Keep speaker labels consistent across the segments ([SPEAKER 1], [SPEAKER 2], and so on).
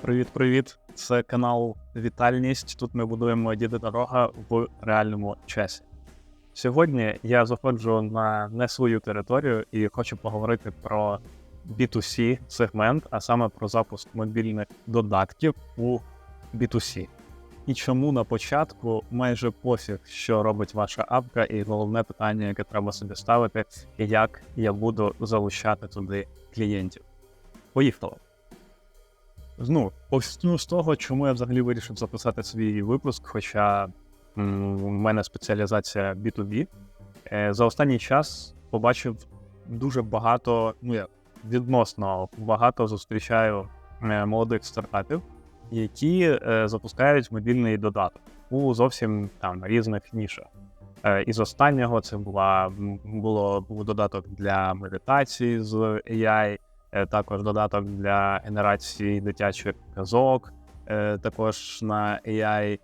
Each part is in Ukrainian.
[SPEAKER 1] Привіт-привіт! Це канал Вітальність. Тут ми будуємо діди дорога в реальному часі. Сьогодні я заходжу на не свою територію і хочу поговорити про B2C сегмент, а саме про запуск мобільних додатків у B2C. І чому на початку майже пофіг, що робить ваша апка, і головне питання, яке треба собі ставити, як я буду залучати туди клієнтів. Поїхали! Ну, почну з того, чому я взагалі вирішив записати свій випуск, хоча в мене спеціалізація B2B. Е, За останній час побачив дуже багато, ну я відносно багато зустрічаю е, молодих стартапів, які е, запускають мобільний додаток у зовсім там різних нішах. Із останнього це була було був додаток для медитації з AI, також додаток для генерації дитячих казок, е, також на AI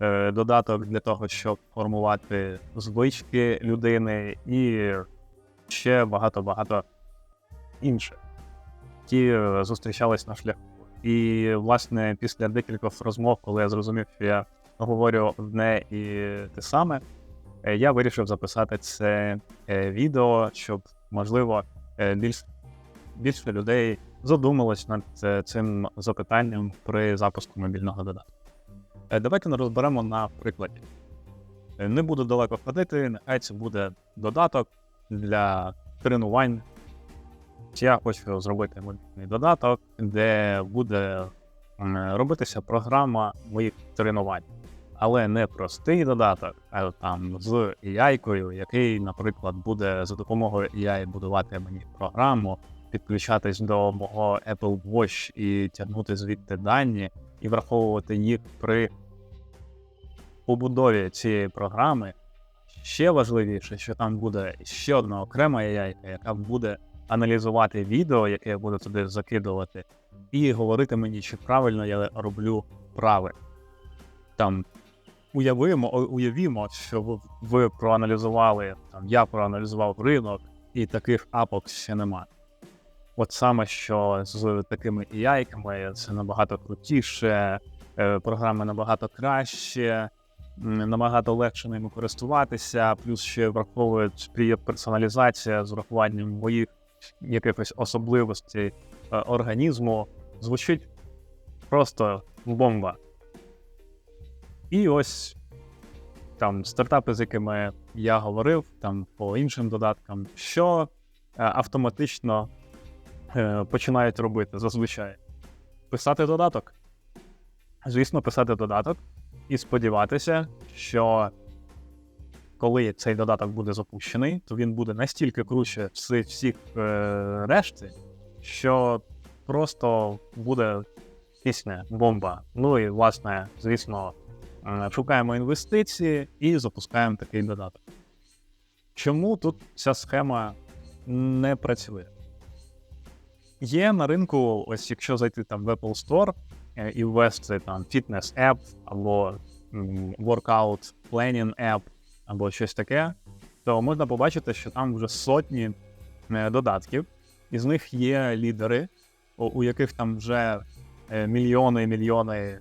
[SPEAKER 1] е, додаток для того, щоб формувати звички людини, і ще багато-багато інших, які е, зустрічались на шляху. І, власне, після декількох розмов, коли я зрозумів, що я говорю одне і те саме, е, я вирішив записати це е, відео, щоб, можливо, е, більш більше людей задумалось над е, цим запитанням при запуску мобільного додатку. Е, Давайте розберемо на прикладі. Е, Не буду далеко ходити, нехай це буде додаток для тренувань. Я хочу зробити мобільний додаток, де буде робитися програма моїх тренувань. Але не простий додаток, а там з AI, який, наприклад, буде за допомогою AI будувати мені програму, підключатись до мого Apple Watch і тягнути звідти дані, і враховувати їх при побудові цієї програми. Ще важливіше, що там буде ще одна окрема AI, яка буде аналізувати відео, яке я буду туди закидувати, і говорити мені, чи правильно я роблю правильно. Там уявимо, уявімо, що ви проаналізували, там, я проаналізував ринок, і таких апок ще немає. От саме що з такими AI-ками це набагато крутіше, е, програми набагато краще, набагато легше ними користуватися, плюс ще враховують персоналізація з врахуванням моїх якихось особливостей е, організму. Звучить просто бомба. І ось там стартапи, з якими я говорив, там по іншим додаткам, що е, автоматично починають робити зазвичай. Писати додаток. Звісно, писати додаток і сподіватися, що коли цей додаток буде запущений, то він буде настільки круче всіх, всіх е, решти, що просто буде пісня, бомба. Ну і власне, звісно, е, шукаємо інвестиції і запускаємо такий додаток. Чому тут ця схема не працює? Є на ринку, ось якщо зайти там в Apple Store е, і ввести там фітнес app або workout planning app, або щось таке, то можна побачити, що там вже сотні е, додатків, із них є лідери, у, яких там вже е, мільйони і мільйони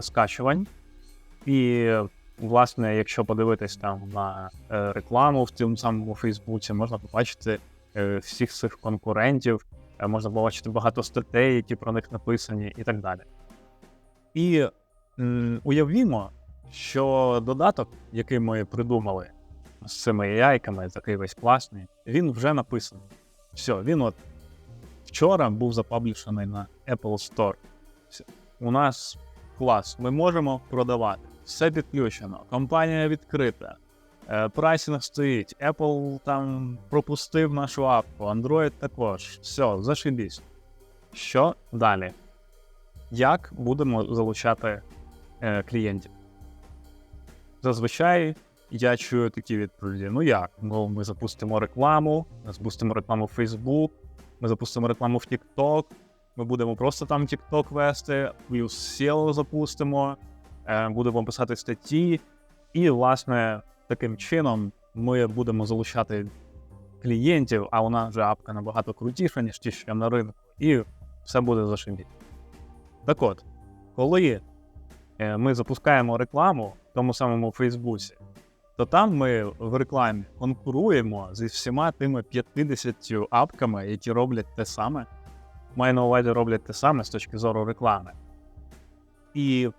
[SPEAKER 1] скачувань. І, власне, якщо подивитись там на рекламу в цьому самому Фейсбуці, можна побачити всіх цих конкурентів, можна побачити багато статей, які про них написані, і так далі. І м, уявімо, що додаток, який ми придумали з цими яйками, такий весь класний, він вже написаний. Все, він от вчора був запаблішений на Apple Store. Все. У нас клас, ми можемо продавати. Все підключено, компанія відкрита, е, прайсинг стоїть, Apple там пропустив нашу апку, Android також. Все, зашибісь. Що далі? Як будемо залучати е, клієнтів? Зазвичай я чую такі відповіді: ну як? Ну, ми запустимо рекламу, ми запустимо рекламу в Facebook, ми запустимо рекламу в TikTok, ми будемо просто там TikTok вести, плюс SEO запустимо, е, будемо писати статті, і, власне, таким чином ми будемо залучати клієнтів, а у нас вже апка набагато крутіша, ніж ті, що на ринку, і все буде зашибіть. Так от, коли е, ми запускаємо рекламу в тому самому Фейсбуці, то там ми в рекламі конкуруємо зі всіма тими 50 апками, які роблять те саме. Маю на увазі роблять те саме з точки зору реклами. І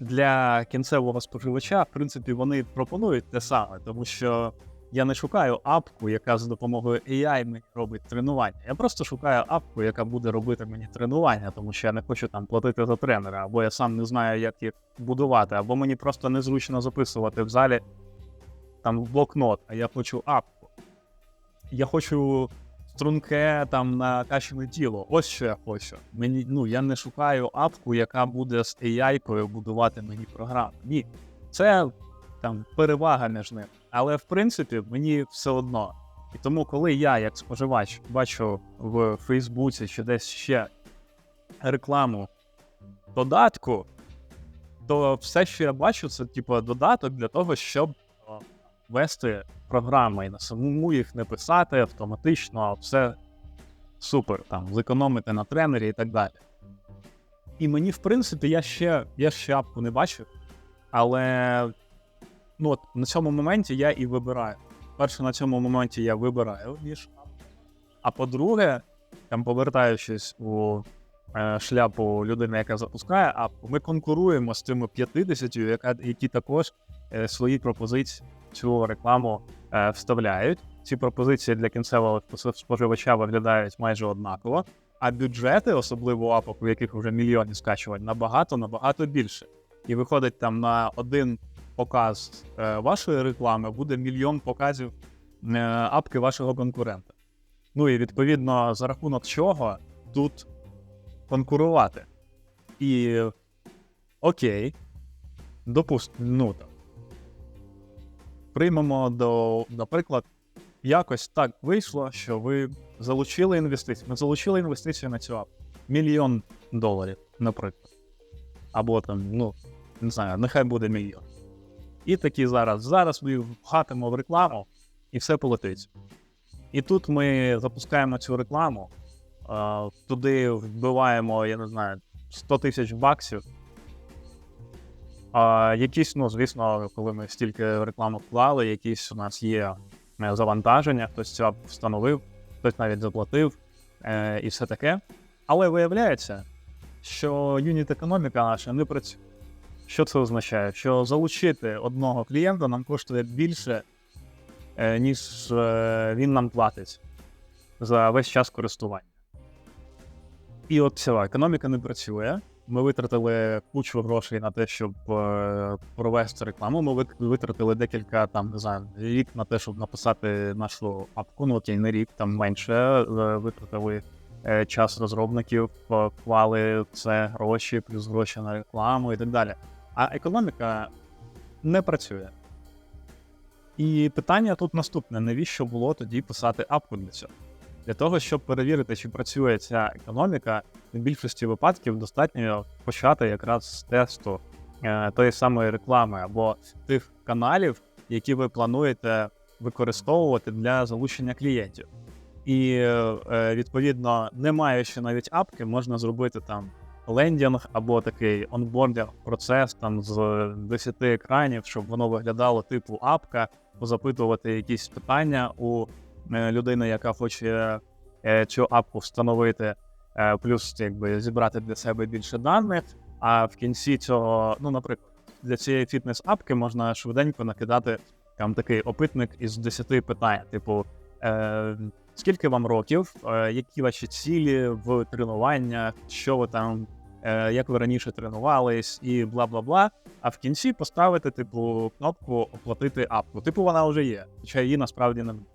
[SPEAKER 1] для кінцевого споживача, в принципі, вони пропонують те саме, тому що я не шукаю апку, яка за допомогою AI мені робить тренування. Я просто шукаю апку, яка буде робити мені тренування, тому що я не хочу там платити за тренера, або я сам не знаю, як їх будувати, або мені просто незручно записувати в залі там в блокнот, а я хочу апку. Я хочу струнке там накачане тіло. Ось що я хочу. Мені, ну, я не шукаю апку, яка буде з AI-кою будувати мені програму. Ні. Це там перевага між ними. Але в принципі мені все одно. І тому, коли я, як споживач, бачу в Фейсбуці чи десь ще рекламу додатку, то все, що я бачу, це типу додаток для того, щоб вести програми і на самому їх не писати автоматично, а все супер, там, зекономити на тренері і так далі. І мені, в принципі, я ще, я ще апку не бачив, але ну, от, на цьому моменті я і вибираю. Перше, на цьому моменті я вибираю апками. А по-друге, там повертаючись у е, шляпу людини, яка запускає апку, ми конкуруємо з тими 50, яка, які також е, свої пропозиції цю рекламу е, вставляють. Ці пропозиції для кінцевого споживача виглядають майже однаково, а бюджети, особливо апок, у яких вже мільйони скачувань, набагато набагато більше. І виходить там на один показ е, вашої реклами буде мільйон показів е, апки вашого конкурента. Ну і відповідно за рахунок чого тут конкурувати. І окей, допустимо, ну. Приймемо до, наприклад, якось так вийшло, що ви залучили інвестиції. Ми залучили інвестицію на цю апку. Мільйон доларів, наприклад. Або там, ну, не знаю, нехай буде мільйон. І такі зараз. Зараз ми вхатимо в рекламу і все полетить. І тут ми запускаємо цю рекламу, туди вбиваємо, я не знаю, 100 тисяч баксів. А, якісь, ну, звісно, коли ми стільки в рекламу вклали, якісь у нас є е, завантаження, хтось це встановив, хтось навіть заплатив е, і все таке. Але виявляється, що юніт економіка наша не працює. Що це означає? Що залучити одного клієнта нам коштує більше, е, ніж е, він нам платить за весь час користування. І от ця економіка не працює. Ми витратили кучу грошей на те, щоб е, провести рекламу. Ми витратили декілька там, не знаю, рік на те, щоб написати нашу апку. Ну окей, не рік, там менше. Е, Витратили е, час розробників, вклали це гроші, плюс гроші на рекламу і так далі. А економіка не працює. І питання тут наступне: навіщо було тоді писати апку для цього? Для того, щоб перевірити, чи працює ця економіка, в більшості випадків достатньо почати якраз з тесту е, тої самої реклами або тих каналів, які ви плануєте використовувати для залучення клієнтів. І е, відповідно, не маючи навіть апки, можна зробити там лендінг або такий онбордінг процес там з 10 екранів, щоб воно виглядало типу апка, позапитувати якісь питання у е, людини, яка хоче е, цю апку встановити, е, плюс якби зібрати для себе більше даних. А в кінці цього, ну, наприклад, для цієї фітнес-апки можна швиденько накидати там такий опитник із 10 питань, типу. Е, Скільки вам років, які ваші цілі в тренуваннях, що ви там, як ви раніше тренувались, і бла бла бла. А в кінці поставити, типу, кнопку оплатити апку. Типу, вона вже є, хоча її насправді немає.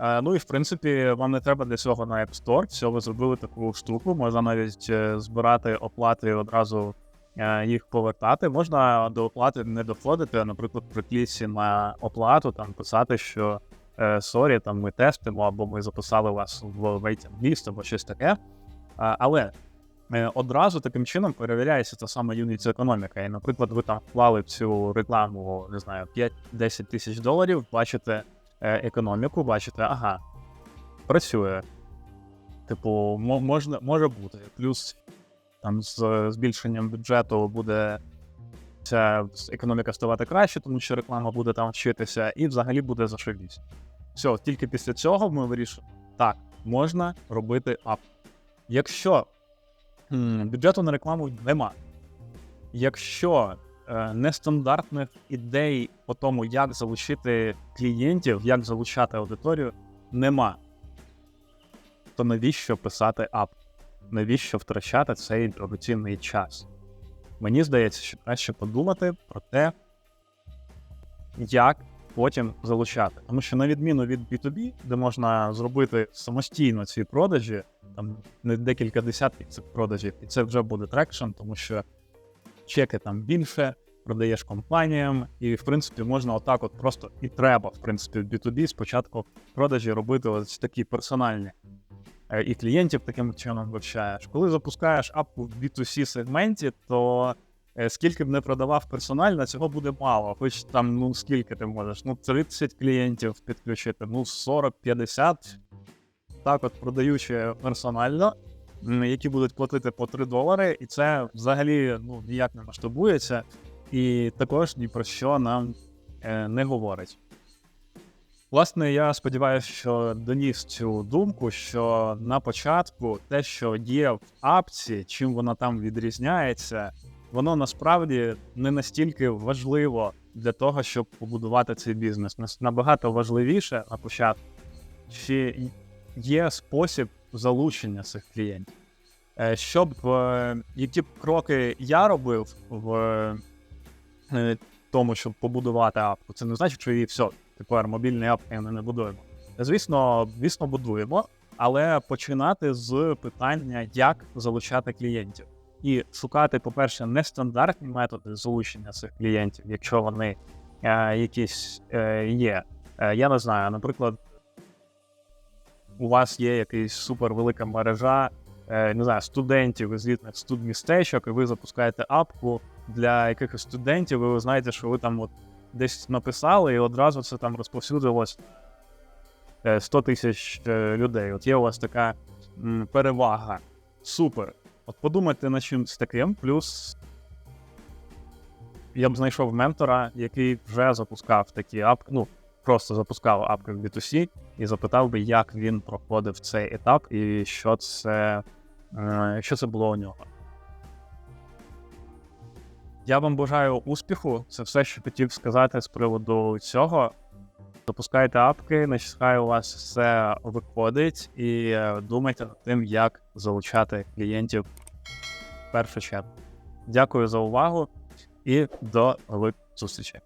[SPEAKER 1] Е, Ну і в принципі, вам не треба для цього на App Store. Все, ви зробили таку штуку. Можна навіть е, збирати оплати і одразу е, їх повертати. Можна до оплати не доходити, наприклад, при кліці на оплату там писати, що сорі, там ми тестимо, або ми записали вас в waiting list, або щось таке. Але одразу таким чином перевіряється та сама юніт економіка. І, наприклад, ви там вклали цю рекламу, не знаю, 5-10 тисяч доларів, бачите економіку, бачите, ага, працює. Типу, можна, може бути. Плюс там з збільшенням бюджету буде ця економіка ставати краще, тому що реклама буде там вчитися, і взагалі буде зашибісь. Все, тільки після цього ми вирішимо, так, можна робити ап. Якщо м, бюджету на рекламу нема, якщо е, нестандартних ідей по тому, як залучити клієнтів, як залучати аудиторію, нема, то навіщо писати ап? Навіщо втрачати цей дорогоцінний час? Мені здається, що краще подумати про те, як потім залучати. Тому що, на відміну від B2B, де можна зробити самостійно ці продажі, там не декілька десятків цих продажів, і це вже буде трекшн, тому що чеки там більше, продаєш компаніям, і в принципі можна отак, от просто і треба, в принципі, в B2B спочатку продажі робити ось такі персональні. Е, І клієнтів таким чином вивчаєш. Коли запускаєш апку в B2C сегменті, то е, скільки б не продавав персонально, цього буде мало. Хоч там, ну скільки ти можеш? Ну, 30 клієнтів підключити, ну 40-50. Так, от продаючи персонально, які будуть платити по 3 долари, і це взагалі ну, ніяк не масштабується, і також ні про що нам е, не говорить. Власне, я сподіваюся, що доніс цю думку, що на початку те, що є в апці, чим вона там відрізняється, воно насправді не настільки важливо для того, щоб побудувати цей бізнес. Набагато важливіше на початку, чи є спосіб залучення цих клієнтів. Е, Щоб е, які б кроки я робив в е, тому, щоб побудувати апку, це не значить, що її все, тепер мобільний ап ми не будуємо. Звісно, звісно, будуємо, але починати з питання, як залучати клієнтів. І шукати, по-перше, нестандартні методи залучення цих клієнтів, якщо вони якісь є. Я не знаю, наприклад, у вас є якась супервелика мережа, е, не знаю, студентів із різних студмістечок, і ви запускаєте апку для якихось студентів, і ви знаєте, що ви там от десь написали, і одразу це там розповсюдилось е, 100 тисяч е, людей. От є у вас така перевага. Супер. От подумайте над чимось таким, плюс я б знайшов ментора, який вже запускав такі апки, ну, просто запускав апки в B2C, і запитав би, як він проходив цей етап, і що це, е, що це було у нього. Я вам бажаю успіху. Це все, що хотів сказати з приводу цього. Запускайте апки, нехай у вас все виходить, і е, думайте над тим, як залучати клієнтів в першу чергу. Дякую за увагу і до нових зустрічей.